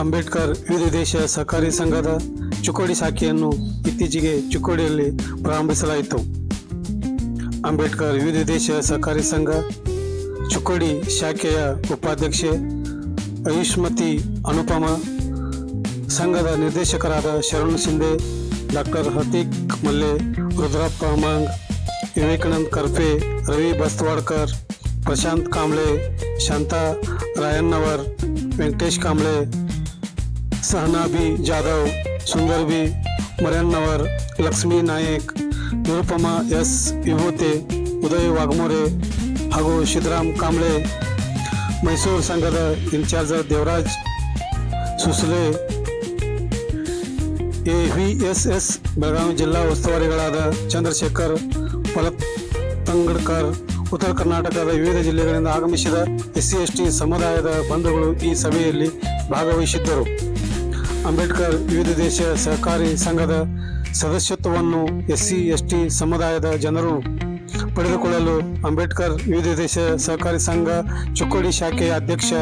ಅಂಬೇಡ್ಕರ್ ವಿವಿಧ ದೇಶ ಸಹಕಾರಿ ಸಂಘದ ಚುಕ್ಕೋಡಿ ಶಾಖೆಯನ್ನು ಇತ್ತೀಚೆಗೆ ಚುಕ್ಕೋಡಿಯಲ್ಲಿ ಪ್ರಾರಂಭಿಸಲಾಯಿತು. ಅಂಬೇಡ್ಕರ್ ವಿವಿಧ ದೇಶ ಸಹಕಾರಿ ಸಂಘ ಚುಕ್ಕೋಡಿ ಶಾಖೆಯ ಉಪಾಧ್ಯಕ್ಷೆ ಆಯುಷ್ಮತಿ ಅನುಪಮ, ಸಂಘದ ನಿರ್ದೇಶಕರಾದ Sharan Shinde doctor Hatik Malle, Rudrappa Mang, Vivekanand Karpe, Ravi Bastawadkar Prashant Kamble Shanta Rayannavar Venkatesh Kamble Sahana B Jadhav Sundar B Maryannavar Lakshmi Nayak Nirupama S Vibhute Uday Waghmore ಹಾಗೂ ಸಿದ್ದರಾಮ್ ಕಾಂಬ್ಳೆ ಮೈಸೂರು ಸಂಘದ incharge Devraj Susle A V S S Belagavi ಜಿಲ್ಲಾ ಉಸ್ತುವಾರಿಗಳಾದ ಚಂದ್ರಶೇಖರ್ ತಂಗಡ್ಕರ್ ಉತ್ತರ ಕರ್ನಾಟಕದ ವಿವಿಧ ಜಿಲ್ಲೆಗಳಿಂದ ಆಗಮಿಸಿದ S C S T ಸಮುದಾಯದ ಬಂಧುಗಳು ಈ ಸಭೆಯಲ್ಲಿ ಭಾಗವಹಿಸಿದ್ದರು. ಅಂಬೇಡ್ಕರ್ ವಿವಿಧ ದೇಶ ಸಹಕಾರಿ ಸಂಘದ ಸದಸ್ಯತ್ವವನ್ನು ಎಸ್ ಸಿ ಎಸ್ ಟಿ ಸಮುದಾಯದ ಜನರು ಪಡೆದುಕೊಳ್ಳಲು ಅಂಬೇಡ್ಕರ್ ವಿವಿಧ ದೇಶ ಸಹಕಾರಿ ಸಂಘ ಚುಕ್ಕೋಡಿ ಶಾಖೆಯ ಅಧ್ಯಕ್ಷ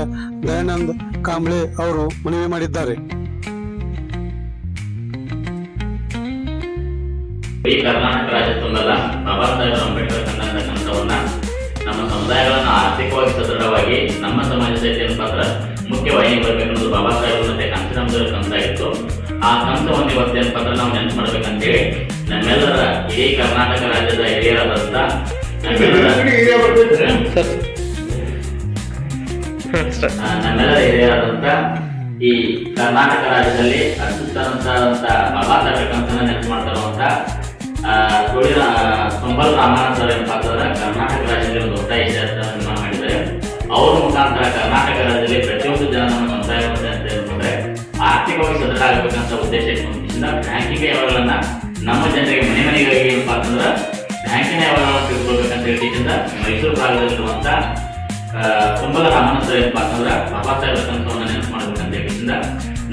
ದಯಾನಂದ್ ಕಾಂಬ್ಳೆ ಅವರು ಮನವಿ ಮಾಡಿದ್ದಾರೆ. ಇಡೀ ಕರ್ನಾಟಕ ರಾಜ್ಯ ತುಂಬಲ್ಲ ಬಾಬಾ ಸಾಹೇಬ್ ಅಂಬೇಡ್ಕರ್ ಕನಸವನ್ನ ನಮ್ಮ ಸಮುದಾಯಗಳನ್ನು ಆರ್ಥಿಕವಾಗಿ ಸದೃಢವಾಗಿ ನಮ್ಮ ಸಮಾಜ ಸಹಿತ ಪಾತ್ರ ಮುಖ್ಯವಾಗಿ ಬರಬೇಕು ಅನ್ನೋದು ಬಾಬಾ ಸಾಹೇಬ್ ಮತ್ತೆ ಕಾಂತಿರಾಮದೇವ್ರ ಕನಸಾಗಿತ್ತು ಆ ಕನಸವನ್ನು ಇವತ್ತು ಏನು ಅಂದ್ರೆ ನಾವು ನೆನಪು ಮಾಡ್ಬೇಕಂತೇಳಿ ನಮ್ಮೆಲ್ಲರ ಇಡೀ ಕರ್ನಾಟಕ ರಾಜ್ಯದ ಹಿರಿಯರಾದಂತ ನಮ್ಮೆಲ್ಲರ ಹಿರಿಯರಾದಂತ ಈ ಕರ್ನಾಟಕ ರಾಜ್ಯದಲ್ಲಿ ಅತ್ಯುತ್ತಮ ಬಾಬಾ ಸಾಹೇಬ್ ಕನಸನ್ನ ನೆನಪು ಮಾಡ್ತಾರಂತ ತುಳಿ ಸಂಬಲ್ ರಾಮನಾಥ್ ಸರ್ ಅಂತಂದ್ರೆ ಕರ್ನಾಟಕ ರಾಜ್ಯದಲ್ಲಿ ಒಂದು ದೊಡ್ಡ ಇತಿಹಾಸ ನಿರ್ಮಾಣ ಮಾಡಿದ್ದಾರೆ. ಅವ್ರ ಮುಖಾಂತರ ಕರ್ನಾಟಕ ರಾಜ್ಯದಲ್ಲಿ ಪ್ರತಿಯೊಂದು ಜನ ನಮ್ಮ ಸಮುದಾಯ ಅಂತ ಹೇಳ್ಕೊಂಡ್ರೆ, ಆರ್ಥಿಕವಾಗಿ ಸದೃಢ ಆಗಬೇಕಂತ ಉದ್ದೇಶ ಇಟ್ಕೊಂಡಿದ್ದ ಬ್ಯಾಂಕಿಂಗ್ ಯಾವಾಗಲನ್ನ ನಮ್ಮ ಜನರಿಗೆ ಮನೆ ಮನೆಗಳಿಗೆ ಏನಪ್ಪ ಅಂತಂದ್ರೆ ಬ್ಯಾಂಕಿನ ವ್ಯವಹಾರವನ್ನು ತಿಳ್ಕೊಳ್ಬೇಕಂತ ಹೇಳಿದ್ರಿಂದ ಮೈಸೂರು ಭಾಗದಲ್ಲಿರುವಂತ ಕುಂಬಲ ತುಂಬಲ ಏನಪ್ಪಾ ಅಂತಂದ್ರೆ ಬಾಬಾ ಸಾಹೇಬ್ ಕನಸವನ್ನ ನೆನಪು ಮಾಡ್ಬೇಕಂತ ಹೇಳಿದ್ರಿಂದ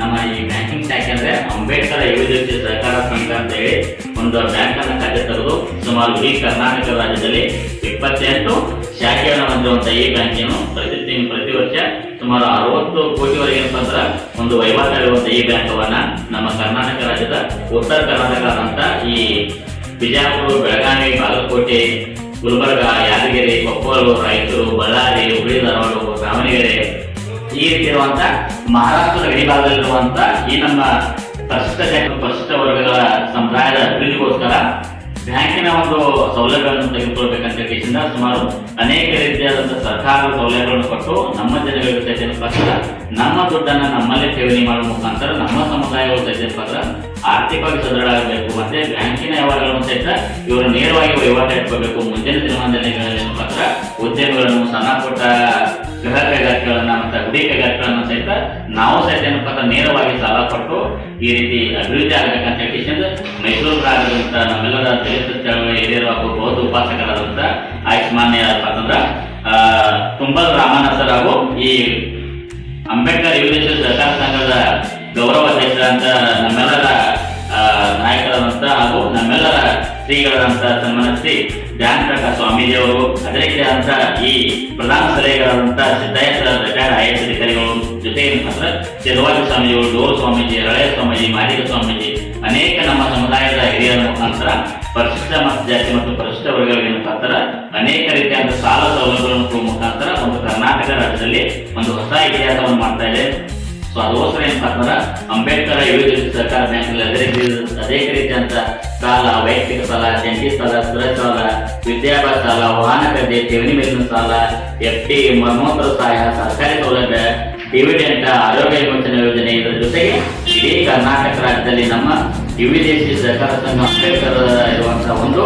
ನಮ್ಮ ಈ ಬ್ಯಾಂಕಿಂಗ್ ಶಾಖೆ ಅಂದ್ರೆ ಅಂಬೇಡ್ಕರ್ ಯುವಜನ ಸಹಕಾರ ಸಂಘ ಅಂತ ಹೇಳಿ ಒಂದು ಬ್ಯಾಂಕ್ ಅನ್ನ ಖಾತೆ ತೆರೆದು ಸುಮಾರು ಇಡೀ ಕರ್ನಾಟಕ ರಾಜ್ಯದಲ್ಲಿ ಇಪ್ಪತ್ತೆಂಟು ಶಾಖೆಯನ್ನು ಹೊಂದಿರುವಂತಹ ಈ ಬ್ಯಾಂಕಿನ ಪ್ರತಿ ಪ್ರತಿ ವರ್ಷ ಸುಮಾರು ಅರವತ್ತು ಕೋಟಿವರೆಗೆ ಏನಪ್ಪ ಒಂದು ವಹಿವಾಟಾಗಿರುವಂತ ಈ ಬ್ಯಾಂಕವನ್ನ ನಮ್ಮ ಕರ್ನಾಟಕ ರಾಜ್ಯದ ಉತ್ತರ ಕರ್ನಾಟಕದಂತ ಈ ಬಿಜಾಪುರ, ಬೆಳಗಾವಿ, ಬಾಗಲಕೋಟೆ, ಗುಲ್ಬರ್ಗ, ಯಾದಗಿರಿ, ಕೊಪ್ಪಲು, ರಾಯಚೂರು, ಬಳ್ಳಾರಿ, ಹುಬ್ಬಳ್ಳಿ, ಧಾರವಾಡ, ದಾವಣಗೆರೆ ಈ ರೀತಿ ಇರುವಂತ ಮಹಾರಾಷ್ಟ್ರದ ಈ ನಮ್ಮ ಪ್ರಸ್ತುತ ಜಾತಿ ಬ್ಯಾಂಕಿನ ಒಂದು ಸೌಲಭ್ಯಗಳನ್ನು ತೆಗೆದುಕೊಳ್ಬೇಕಂತ ಸುಮಾರು ಅನೇಕ ರೀತಿಯಾದಂತಹ ಸರ್ಕಾರದ ಸೌಲಭ್ಯಗಳನ್ನು ಕೊಟ್ಟು ನಮ್ಮ ಜನಗಳಿಗೆ ಅಂದ್ರೆ ನಮ್ಮ ದುಡ್ಡನ್ನ ನಮ್ಮಲ್ಲೇ ಠೇವಣಿ ಮಾಡುವ ಮುಖಾಂತರ ನಮ್ಮ ಸಮುದಾಯಗಳು ಏನಪ್ಪಾ ಆರ್ಥಿಕವಾಗಿ ಸದೃಢ ಆಗಬೇಕು ಮತ್ತೆ ಬ್ಯಾಂಕಿನ ವ್ಯವಹಾರಗಳನ್ನು ಸಹಿತ ಇವರು ನೇರವಾಗಿ ವಹಿವಾಟು ಇಟ್ಕೋಬೇಕು ಮುಂದಿನ ದಿನಮಾನಗಳಲ್ಲಿ ಏನಪ್ಪಾ ಉದ್ಯಮಗಳನ್ನು ಸಣ್ಣ ಪುಟ್ಟ ಗೃಹ ಕೈಗಾರಿಕೆಗಳನ್ನ ಮತ್ತೆ ಗುಡಿ ಕೈಗಾರಿಕೆಗಳನ್ನ ಸಹಿತ ನಾವು ಸಹಿತ ಏನಪ್ಪ ನೇರವಾಗಿ ಸಾಲ ಕೊಟ್ಟು ಈ ರೀತಿ ಅಭಿವೃದ್ಧಿ ಆಗಬೇಕಂತ ಹೇಳಿ ಮೈಸೂರು ಭಾಗದಂತ ನಮ್ಮೆಲ್ಲರ ದಲಿತ ಚಳವಳಿ ಹಿರಿಯರು ಹಾಗೂ ಬೌದ್ಧ ಉಪಾಸಕರಾದಂತ ಆಯುಷ್ಮಾನ್ಯ ಅಂತಂದ್ರ ಆ, ತುಂಬಲ್ ರಾಮನಾಥ್ ಸರ್ ಹಾಗೂ ಈ ಅಂಬೇಡ್ಕರ್ ಯುವದೇಶ ಸಹಕಾರ ಸಂಘದ ಗೌರವ ಅಧ್ಯಕ್ಷರಾದಂತ ನಮ್ಮೆಲ್ಲರ ನಾಯಕರಾದಂತ ಹಾಗೂ ನಮ್ಮೆಲ್ಲರ ಶ್ರೀಗಳಾದಂತ ಸನ್ಮಾನ ಧ್ಯಾನ್ ಸ್ವಾಮೀಜಿಯವರು ಸ್ವಾಮೀಜಿ ಅವರು ಅದೇ ರೀತಿಯಾದಂತ ಈ ಪ್ರಧಾನ ಸಲಹೆಗಾರರಂತ ಸಿದ್ದಯ್ಯ ರಿಟೈರ್ಡ್ ಐ ಎಸ್ ಅಧಿಕಾರಿಗಳು ಜೊತೆಗೆ ಮಾತ್ರ ಚೆಲುವಾಜಿ ಸ್ವಾಮೀಜಿಗಳು ಡೋರ್ ಸ್ವಾಮೀಜಿ ಹಳೆಯ ಸ್ವಾಮೀಜಿ ಮಾಲಿಕ ಸ್ವಾಮೀಜಿ, ಅನೇಕ ನಮ್ಮ ಸಮುದಾಯದ ಹಿರಿಯರ ಮುಖಾಂತರ, ಪರಿಶಿಷ್ಟ ಮತ್ತು ಜಾತಿ ಮತ್ತು ಪರಿಶಿಷ್ಟ ವರ್ಗಗಳಿಗೆ ಮುಖಾಂತರ, ಅನೇಕ ರೀತಿಯಾದ ಸಾಲ ಸೌಲಭ್ಯಗಳನ್ನು ಕೊಡುವ ಮುಖಾಂತರ ಒಂದು ಕರ್ನಾಟಕ ರಾಜ್ಯದಲ್ಲಿ ಒಂದು ಹೊಸ ಇತಿಹಾಸವನ್ನು ಮಾಡ್ತಾ ಇದೆ. ಸೊ ಅದೋಸ್ಕರ ಏನಪ್ಪಾ ಮಾಡ್ತಾರ? ಅಂಬೇಡ್ಕರ್ ಯುವ ಸರ್ಕಾರ ಬ್ಯಾಂಕ್ ಅನೇಕ ರೀತಿಯಂತ ಸಾಲ, ವೈಯಕ್ತಿಕ ಸಾಲ, ಜಂಟಿ ಸಾಲ, ಸ್ಥಿರ ಸಾಲ ವಿದ್ಯಾಭ್ಯಾಸ ಸಾಲ ವಾಹನ ಖರೀದಿ, ಠೇವಣಿ ಮೇಲಿನ ಸಾಲ, ಎಫ್ ಟಿ ಮರಣೋತ್ತರ ಸಹಾಯ, ಸರ್ಕಾರಿ ಸೌಲಭ್ಯ, ಡಿವಿಡೆಂಟ್, ಆರೋಗ್ಯ ಯೋಜನೆ ಯೋಜನೆ ಇದರ ಜೊತೆಗೆ ಇಡೀ ಕರ್ನಾಟಕ ರಾಜ್ಯದಲ್ಲಿ ನಮ್ಮ ವಿವಿಧೇಶಿ ಸಹಕಾರ ಸಂಘ ಅಂಬೇಡ್ಕರ್ ಇರುವಂತಹ ಒಂದು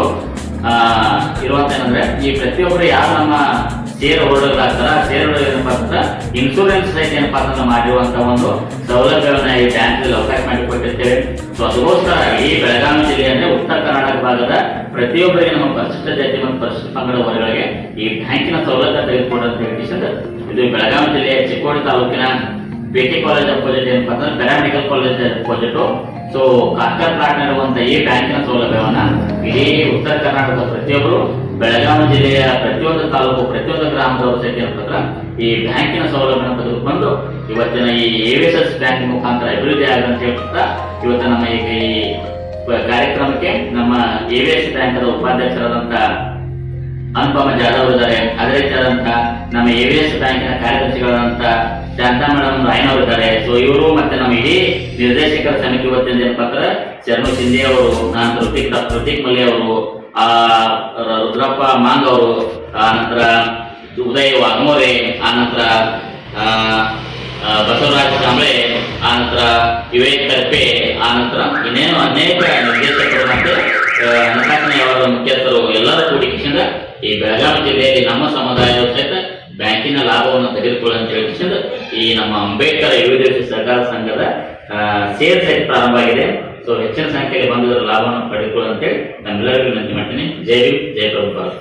ಇರುವಂತ ಏನಂದ್ರೆ ಈ ಪ್ರತಿಯೊಬ್ಬರು ಯಾರು ನಮ್ಮ ಷೇರ್ ಹೋಲ್ಡರ್ಗಳಾಗ್ತಾರ ಸೇರ್ ಹೋಲ್ಡರ್ ಏನಪ್ಪ ಅಂತಂದ್ರೆ ಇನ್ಶೂರೆನ್ಸ್ ಸಹಿತ ಏನಪ್ಪ ಅಂತಂದ್ರೆ ಮಾಡಿರುವಂತ ಒಂದು ಸೌಲಭ್ಯಗಳನ್ನ ಈ ಬ್ಯಾಂಕ್ ಅವಕಾಶ ಮಾಡಿಕೊಟ್ಟಿರ್ತೇವೆ. ಸೊ ಅದಕ್ಕೋಸ್ಕರ ಈ ಬೆಳಗಾವಿ ಜಿಲ್ಲೆ ಅಂದ್ರೆ ಉತ್ತರ ಕರ್ನಾಟಕ ಭಾಗದ ಪ್ರತಿಯೊಬ್ಬರಿಗೆ ನಮ್ಮ ಪರಿಶಿಷ್ಟ ಜಾತಿ ಮತ್ತು ಪರಿಶಿಷ್ಟ ಪಂಗಡ ವರ್ಗಗಳಿಗೆ ಈ ಬ್ಯಾಂಕಿನ ಸೌಲಭ್ಯ ತೆಗೆದುಕೊಂಡಂತ ಹೇಳಿ ಇದು ಬೆಳಗಾವಿ ಜಿಲ್ಲೆಯ ಚಿಕ್ಕೋಡಿ ತಾಲೂಕಿನ ಬಿ ಟಿ ಕಾಲೇಜ್ ಅಪೋಸಿಟ್ ಏನಪ್ಪ paramedical college opposite so ಕಾರ್ಕರ್ plot ಇರುವಂತ ಈ ಬ್ಯಾಂಕಿನ ಸೌಲಭ್ಯವನ್ನ ಇಡೀ ಉತ್ತರ ಕರ್ನಾಟಕದ ಪ್ರತಿಯೊಬ್ಬರು, ಬೆಳಗಾವಿ ಜಿಲ್ಲೆಯ ಪ್ರತಿಯೊಂದು ತಾಲೂಕು, ಪ್ರತಿಯೊಂದು ಗ್ರಾಮದವರು ಸಹಿತ ಈ ಬ್ಯಾಂಕಿನ ಸೌಲಭ್ಯವನ್ನು ಬಂದು ಇವತ್ತಿನ ಈ ಎವಿಎಸ್ಎಸ್ ಬ್ಯಾಂಕ್ ಮುಖಾಂತರ ಅಭಿವೃದ್ಧಿ ಆಗದಂತ ಹೇಳ್ತಾ ಇವತ್ತು ನಮ್ಮ ಈಗ ಈ ಕಾರ್ಯಕ್ರಮಕ್ಕೆ ನಮ್ಮ ಎವಿಎಸ್ ಬ್ಯಾಂಕದ ಉಪಾಧ್ಯಕ್ಷರಾದಂತ ಅನುಪಮ ಜಾಧವ್ ಇದ್ದಾರೆ. ಅದೇ ರೀತಿಯಾದಂತ ನಮ್ಮ ಎವಿಎಸ್ ಬ್ಯಾಂಕಿನ ಕಾರ್ಯದರ್ಶಿಗಳಾದಂತ ಶಾಂತಾ ಮೇಡಮ್ ರಾಯ್ನವ್ರು ಇದ್ದಾರೆ ಸೊ ಇವರು ಮತ್ತೆ ನಮ್ಮ ಇಡೀ ನಿರ್ದೇಶಕರ ಸಮಿತಿ ವತಿಯಿಂದ ಏನಪ್ಪಾ ಅಂದ್ರೆ ಶರಣು ಶಿಂದೆ ಅವರು ನಾನು ಪ್ರತೀಕ್ ಪ್ರತೀಕ್ ಮಲ್ಯ ಅವರು ಆ ರುದ್ರಪ್ಪ ಮಾಂಗ್ ಅವರು ಆ ನಂತರ ಉದಯ್ ವಾಘಮೋರೆ ಆ ನಂತರ ಆ, ಆ, ಬಸವರಾಜ ಕಾಂಬ್ಳೆ ಆ ನಂತರ ವಿವೇಕ್ ಕರ್ಪೆ ಆ ನಂತರ ಇನ್ನೇನು ಅನೇಕ ನಿರ್ದೇಶಕರು ಮತ್ತೆ ಹಣಕಾಸಿನ ವ್ಯವಹಾರದ ಮುಖ್ಯಸ್ಥರು ಎಲ್ಲರ ಕೂಡಿಕಿಸಿಂದ ಈ ಬೆಳಗಾವಿ ಜಿಲ್ಲೆಯಲ್ಲಿ ನಮ್ಮ ಸಮುದಾಯದ ಸಹಿತ ಬ್ಯಾಂಕಿನ ಲಾಭವನ್ನು ತೆಗೆದುಕೊಳ್ಳಿ ಅಂತ ಹೇಳಿಸಿಂದ ಈ ನಮ್ಮ ಅಂಬೇಡ್ಕರ್ ಯುವದೇಶ ಸಹಕಾರ ಸಂಘದ ಸೇರ್ ಸಹಿತ ಪ್ರಾರಂಭ ಆಗಿದೆ. ಸೊ ಹೆಚ್ಚಿನ ಸಂಖ್ಯೆಯಲ್ಲಿ ಬಂದಿದ್ದರ ಲಾಭವನ್ನು ಪಡೆದುಕೊಳ್ಳುವಂತೇಳಿ ನಮ್ಮೆಲ್ಲರಿಗೂ ವಿನಂತಿ ಮಾಡ್ತೀನಿ. ಜೈ ಜೈ ಪ್ರಭುಪಾಲ್